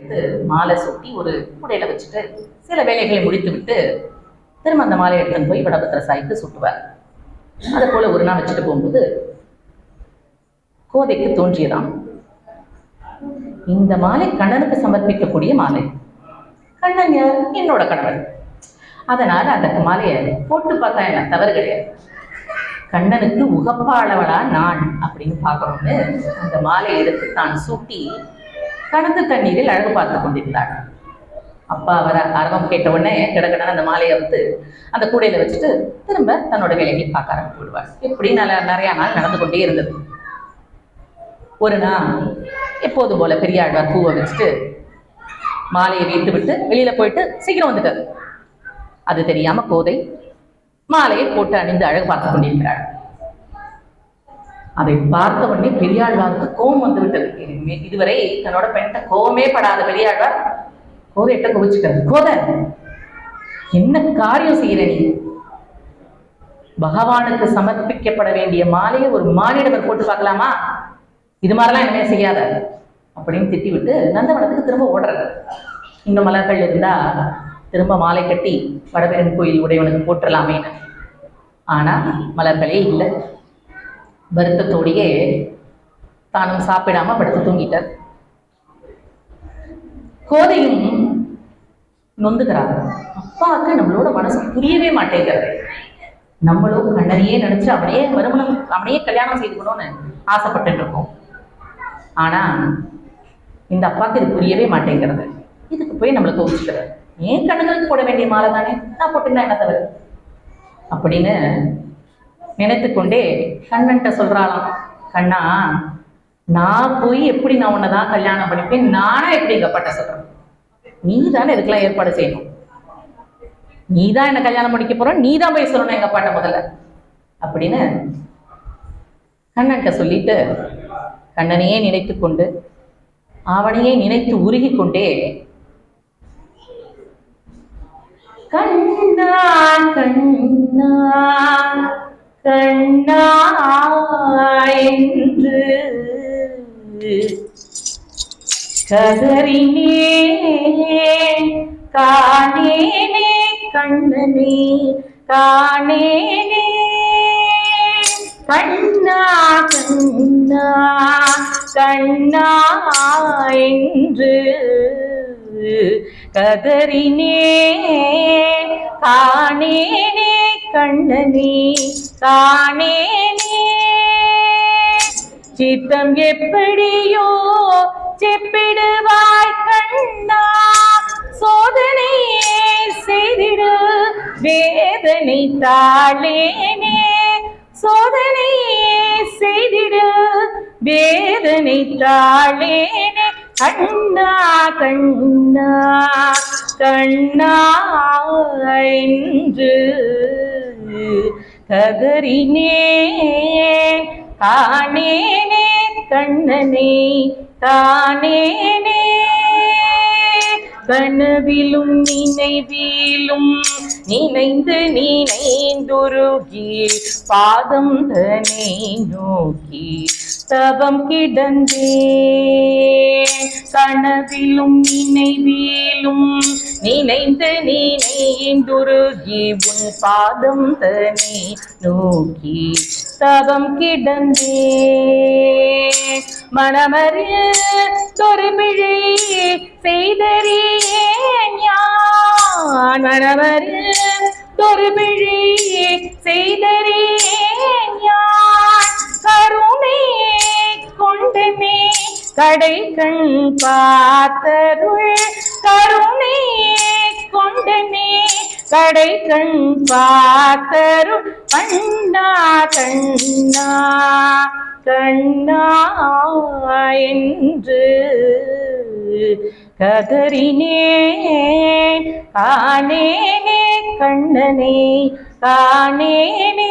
எடுத்து மாலை சுட்டி ஒரு கூடையில வச்சுட்டு சில வேலைகளை முடித்து விட்டு திரும்ப அந்த மாலையை எடுத்துன்னு போய் வடபத்திர சாய்க்கு சுட்டுவார். அதை போல ஒரு நாள் வச்சுட்டு போகும்போது கோதைக்கு தோன்றியதாம். இந்த மாலை கண்ணனுக்கு சமர்ப்பிக்கக்கூடிய மாலை. கண்ணன் யார்? என்னோட கணவன். அதனால அந்த மாலையை போட்டு பார்த்தா என்ன? தவறு கிடையாது. கண்ணனுக்கு உகப்பாளவளா நான் அப்படின்னு பார்க்கணும்னு அந்த மாலையை எடுத்து தான் சூட்டி கடந்த தண்ணீரில் அழகு பார்த்து கொண்டிருந்தாள் அப்பா வர ஆரம்பம் கேட்ட உடனே கிடக்கடன அந்த மாலையை வந்து அந்த கூடையில வச்சுட்டு திரும்ப தன்னோட வேலைகளை பார்க்க ஆரம்பித்து விடுவார் இப்படி நல்ல நிறைய நாள் நடந்து கொண்டே இருந்தது. ஒரு நாள் எப்போது போல பெரிய ஆழ்வார் பூவை வச்சுட்டு மாலையை வைத்து விட்டு வெளியில போயிட்டு சீக்கிரம் வந்துட்டார். அது தெரியாம கோதை மாலையை போட்டு அணிந்து அழகு பார்த்து கொண்டிருக்கிறாள் அதை பார்த்த உடனே பெரியாழ்வாருக்கு கோபம் வந்து விட்டது இதுவரை தன்னோட பெண்கிட்ட கோபமே படாத பெரியாழ்வார் கோதையிட்ட குவிச்சுக்கிறது கோதை என்ன காரியம் செய்யற நீ? பகவானுக்கு சமர்ப்பிக்கப்பட வேண்டிய மாலையை ஒரு மானிடவர் போட்டு பார்க்கலாமா? இது மாதிரிலாம் இனிமே செய்யாத. அப்படின்னு திட்டிவிட்டு நந்தவனத்துக்கு திரும்ப ஓடுறது இன்னும் மலர்கள் இருந்தா திரும்ப மாலை கட்டி வடபெருன் கோயில் உடையவனுக்கு போட்டுடலாமேன்னு ஆனா மலர்களே இல்லை. வருத்தத்தோடையே தானும் சாப்பிடாம படுத்து தூங்கிட்டார். கோதையும் நொந்துகிறார். அப்பாவுக்கு நம்மளோட மனசு புரியவே மாட்டேங்கிறது நம்மளும் கண்ணனையே நினைச்சு அவனையே மறுமணம் அவனையே கல்யாணம் செய்துக்கணும்னு ஆசைப்பட்டு இருக்கோம் ஆனா இந்த அப்பாவுக்கு இது புரியவே மாட்டேங்கிறது. இதுக்கு போய் நம்மளுக்கு கோவிச்சுக்கிறார். ஏன் கண்ணுகளுக்கு போட வேண்டிய மாலை தானே? நான் போட்டுனா என்ன தவறு? அப்படின்னு நினைத்து கொண்டே கண்ணன்ட்ட சொல்றாளாம் கண்ணா நான் போய் எப்படி நான் உன்னை தான் கல்யாணம் பண்ணிப்பேன்? நானா எப்படி எங்க அப்பாட்ட சொல்றேன் நீ தானே இதுக்கெல்லாம் ஏற்பாடு செய்யணும். நீ தான் என்ன கல்யாணம் முடிக்க போற? நீ தான் போய் சொல்லணும் எங்க அப்பாட்ட முதல்ல. அப்படின்னு கண்ணன்ட்ட சொல்லிட்டு கண்ணனையே நினைத்து கொண்டு அவனையே நினைத்து உருகி கொண்டே கண்ணா கண்ணா கண்ணா என்று கதறினேன் காணேனே கண்ணனே காணேனே. கண்ணா கண்ணா கண்ணா என்று கதறினே காணேனே கண்ணனே காணேனே. சித்தம் எப்படியோ செப்பிடுவாய் கண்ணா சோதனையே செய்திடு வேதனை தாளேனே. சோதனையே செய்திடு வேதனை தாளேனே. கண்ணா கண்ணா கண்ணா என்று கதறினே காணேனே கண்ணனே தானேனே கனவிலும் நினைவிலும் நினைந்து நினைந்துருகி பாதம் தனை நோக்கி தவம் கிடந்தேன். கனவிலும் நினைவிலும் நினைந்து நினைந்துருகி உன் பாதம் தனை நோக்கி தவம் கிடந்தே மனமறிய தொருமிழை செய்தறியேன் யான் மணமறிய தொருமிழை செய்தறியேன் யான் கருணை கொண்டமே கடை கண் பார்த்தருள் கருணை கொண்டமே கடை கண் பார்த்தருள் கண்ணா கண்ணா கண்ணா என்று கதறினேன். காணேனே கண்ணனே காணேனே